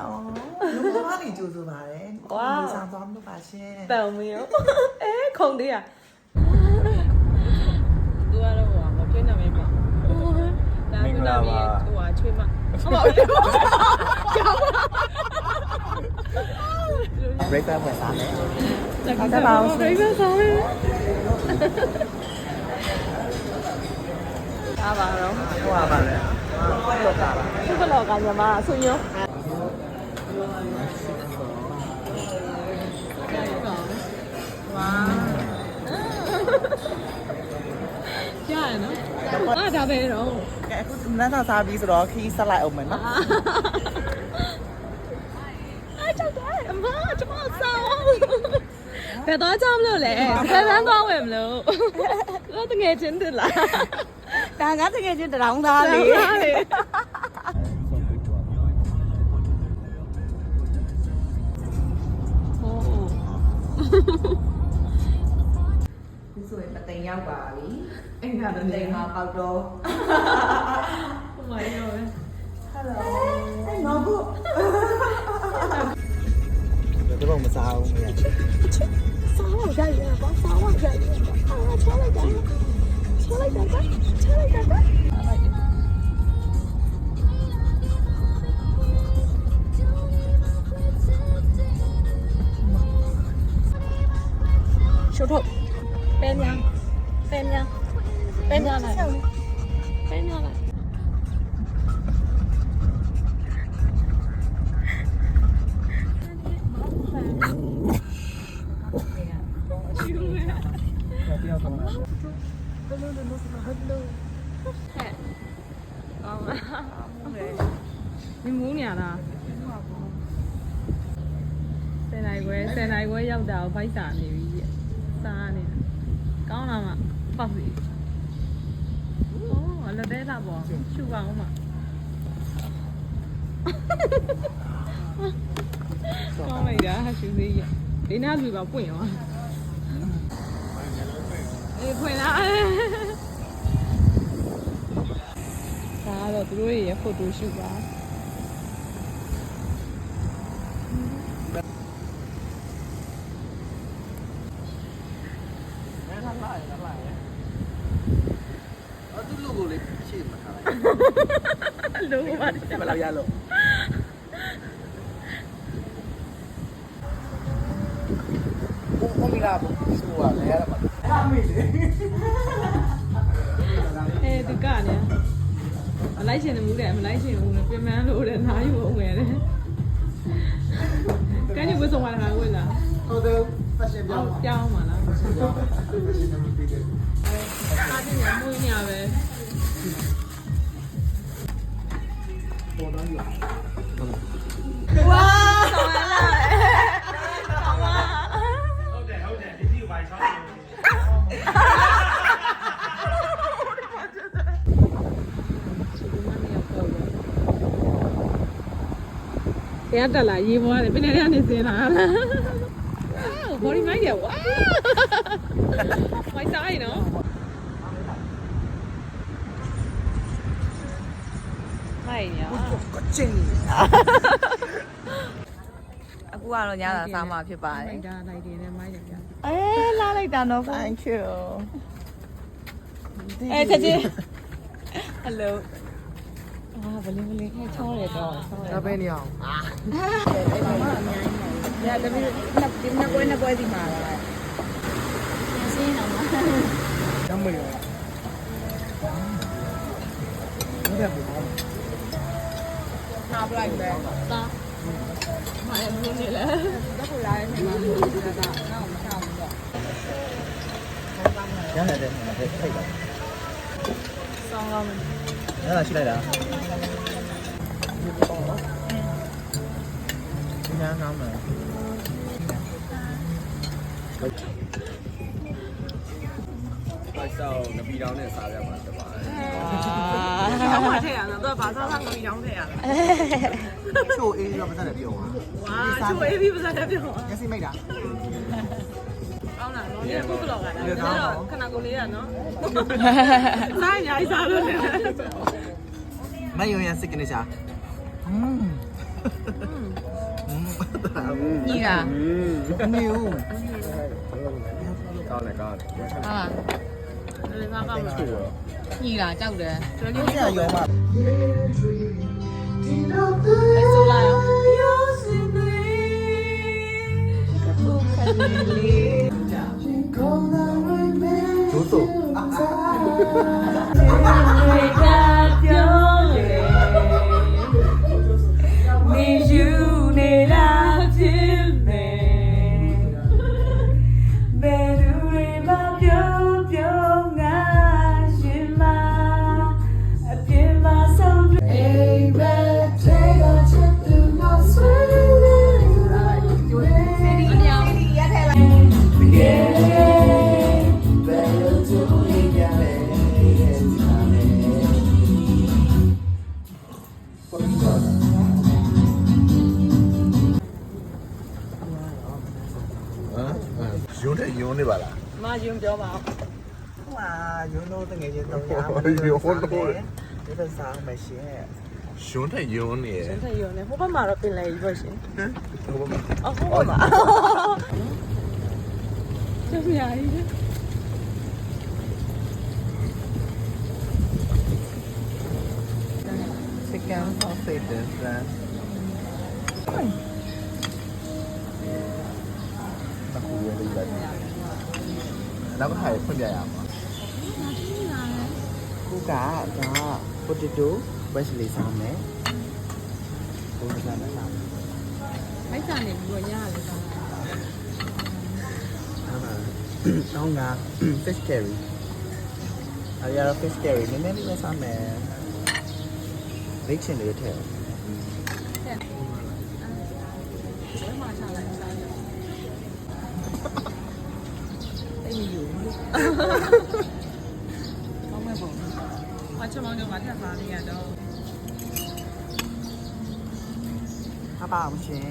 လောလူမမနေကြိုးဆိုပါတယ်ဒီဆောင်သွားမလို့ပါရှင်တောင်မရောအဲခုံသေးရသူကတော့ဟိုမပြင်းနေမယ်ပေါ့ဒါကလည်းဟိုဟာချွေးမဟုတ်ပါဘူး breakfast ဝင်စားမယ်ဟုတ်တယ်ပါဦးပြိဿဆောင်ရအားပါတော့ဟိုပါလေဟုတ်တာပါဒီဘလောကညီမဆွေရော ဝါကြားရနော်အားဒါပဲတော့ကဲအခုနန်းသာစားပြီးဆိုတော့ခီးဆက်လိုက်အောင်မယ်နော်အားကြောက်တယ်အမကျမဆောင်းဘယ်တော့ကြောက်မလို့လဲဆယ်တန်းသွားဝင်မလို့တော့တငယ်ချင်းတင်လားဒါငါတကယ်ချင်းတရောင်းသားလေ လေဒီဆိုရင်မတိမ်ရောက်ပါပြီအင်္ဂါမတတိည်းမ်မှာပေါက်တော့ဟိုမှာရောပဲငါဘူးဒီဘုံမစားဘူးမရဆောင်းရရပါဆောင်းရရအာ ပဲညာလိုက်ပဲညာလိုက်တယောက်တော့ကောင်းလားဒီမူးနေရလားဆယ်နိုင်ခွဲဆယ် နိုင်ခွဲရောက်တာကိုဖိုက်စာနေပြီပြစားနေတာကောင်းလားမပောက်စီအော်လက်သေးတာပေါ့ရှူပါဦးမကောင်းလိုက်တာရှူသေးရဒီနာလူပါပွင့်ရောအေးဖွင့်လားဒါကတော့သူတို့ရဲ့ဖိုတိုရှူပါ အော်သူ့လူကိုလေးရှေ့မှာထားလိုက် လုံးဝ တက်မလားရလို့ဘုံမီလာဘူးဆိုရလဲရမှာအမေလေအဲသူကနေမလိုက်ရှင်နေမှုတယ်မလိုက်ရှင်ဘူးလေပြင်မန်းလို့တဲ့နားယူအောင်ဝင်တယ်ကန်ဒီဝတ်ဆောင်လာတာဝင်လာဟုတ်တယ် fashion ပြောအောင်းက်ပြောင်းမှာလားပြောင်း fashion နဲ့ပြီးတယ်အားတင်ရမွေးညာပဲပေါ်တော့ရ ဝါဆောင်လာဆောင်လာဟုတ်တယ်ဟုတ်တယ်ဒီစီကိုပါချောင်းလို့ရတက်လာရေပေါ်ရတယ်ပြနေရနေစင်းလာဘော်ဒီမိုင်းရဝါမိုက်စားရနော်မိုက်ရ ကချင်းအခုကတော့ညသာစားမှဖြစ်ပါတယ်မိုက်တာလိုက်တယ်နဲ့မိုက်ရပြအဲလာလိုက်တာနော် thank you အဲချက်ချင်း hello အာဘလင်းဘလင်းအဲချောတယ်တော့ချောတယ်ဒါပဲနေအောင်ညတမီးနှစ်ဒီနှစ်ပွဲနှစ်ပွဲဒီမှာလားတမ်းမရဘူးဘယ်ဘူးနာပလိုက်ပဲသားမာရမလို့နေလဲတော့ကိုလာရဲ့နေမှာလို့ဒီကတော့မဆောင်ဘူးတော့ရတယ်တဲ့ထိတ်ပါဆောင်းကောင်းမယ်အဲ့ဒါရှိလိုက်တာဒီနားနားမှာပိုက်ဆောက်န ပီတောင် နဲ့စားရမှာဖြစ်ပါတယ် ဆောင်းမထည့်ရတော့သူကဘာသာသာငမီတောင်းထည့်ရတာ ချိုးအေးရောပတ်သက်ပြောပါ ဝါချိုးအေးပြီးပါစားပြော ညစီမိတ်တာ ကောင်းလားနော်ဒီခုဘလော့ကလည်းတော့ခဏကိုလေးရနော်စားညာစားလို့လေ မယုံရစစ်ကနေရှာอืม တာ อืม မနေဘူး ကောင်းတယ်ကောင်းတယ် ဟာလား ဒီမှာကောင်းလို့ညီတာကြောက်တယ်တော်တော်ဒီလေးကရောမှာအဲဆိုလာရောဒိုးဆို ယွန်းတဲ့ယွန်းနေပါလားမယုံပြောပါဦးဟာယွန်းတော့တငယ်ချင်းတော့ရမှာယွန်းတော့ဒီလိုစားမရှင်းယွန်းတဲ့ယွန်းနေရထယုံနေဟိုဘက်မှာတော့ပင်လေကြီးပဲရှင်ဟိုဘက်အော်ဟိုဘက်မှာကျမရည်စကန်ဆောက်စစ်တဲ့ နောက်ခါဖွင့်ပြရမှာခုကဒါ potato basically စားမယ်ဘုရားနဲ့စားမယ်မိုက်စာနေပြီးတော့ညရလဲစားအားပါတောင်းက fish curry အရာ fish curry နည်းနည်းလေးပဲစားမယ် bacon လေးထည့်တဲ့ဘယ်မှာချလိုက်စားရအဲ့ဒီယူ ကောင်းမဲ့ပုံမချမောင်းတော့မထပ်စားနေရတော့အပါမရှင်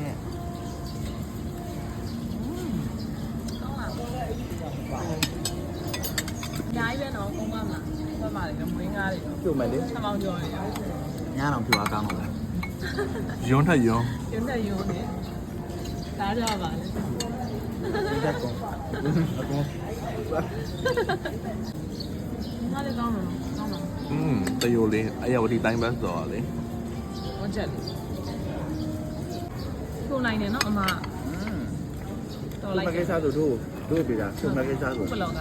ကောင်းလားညာရွယ်တော့ကောင်းပါမလားဘက်မှာလေမွေးငါးတွေတော့ပြုတ်မယ်လေချမောင်းကြော်နေရညအောင်ဖြူအားကောင်းတော့လားယွန်းတဲ့ယွန်းရုံးတဲ့ရုံးနေစားကြပါလေဒီကကောအကော ငါလည်းကောင်းတော့ကောင်းတော့อืมတယိုလေးအယောဒီတိုင်းပဲဆိုတော့လေဝတ်ချက်လေးခုနိုင်တယ်နော်အမတော်လိုက်မကိစ္စဆိုတို့တို့ပြတာသူမကိစ္စဆိုဘလော့က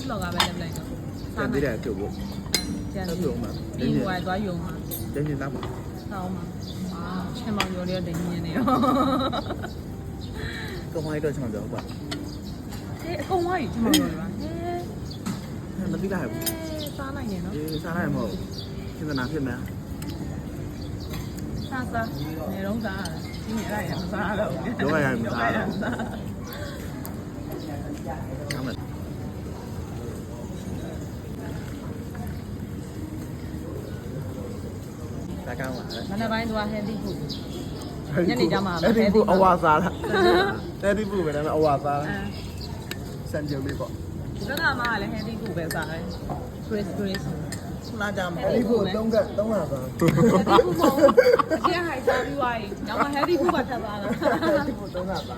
ဘလော့ကပဲလက်လိုက်တော့တန်သေးတယ်ပြုတ်ဖို့ကျန်ပြီးပြီးဝိုင်သွားယုံမှာကျင်းနေတာပါတောင်းမှာအာချင်းမောင်ရောလေးတင်ညင်းနေရောကောင်းမိုင်းတော့ချောင်းပြောပါ အေးအကုန်ဝိုင်းချင်းမောင်ရောလေးပါဟဲမသိလိုက်ဘူး့စားနိုင်တယ်နော်ဒီစားလိုက်မဟုတ်ကျင်နာဖြစ်မယ်စားစားနေတော့စားရတယ်ဒီနေ့အဲ့ရမစားတော့ဘူးတော့ရမစားတော့စားကောင်းမယ်ဒါကောင်းပါလေမနေ့ပိုင်းသွား healthy food ညနေကျမှအဲ့ဒီဘူး အဝါစားလားအဲ့ဒီဘူးပဲဒါပေမဲ့အဝါစားအဲစံကြုံလေးပေါ့ဒီကမှလည်း healthy food ပဲစားတယ် Chris Chris လာကြမှာအဲ့ဒီဘူးတုံးကတုံးလာပါ healthy food မဟုတ်ဘူးအကျဟိုက်စားပြီးွားရင်ညောင်မ healthy food ပါထပ်သွားတာဒီဘူးတုံးလာပါ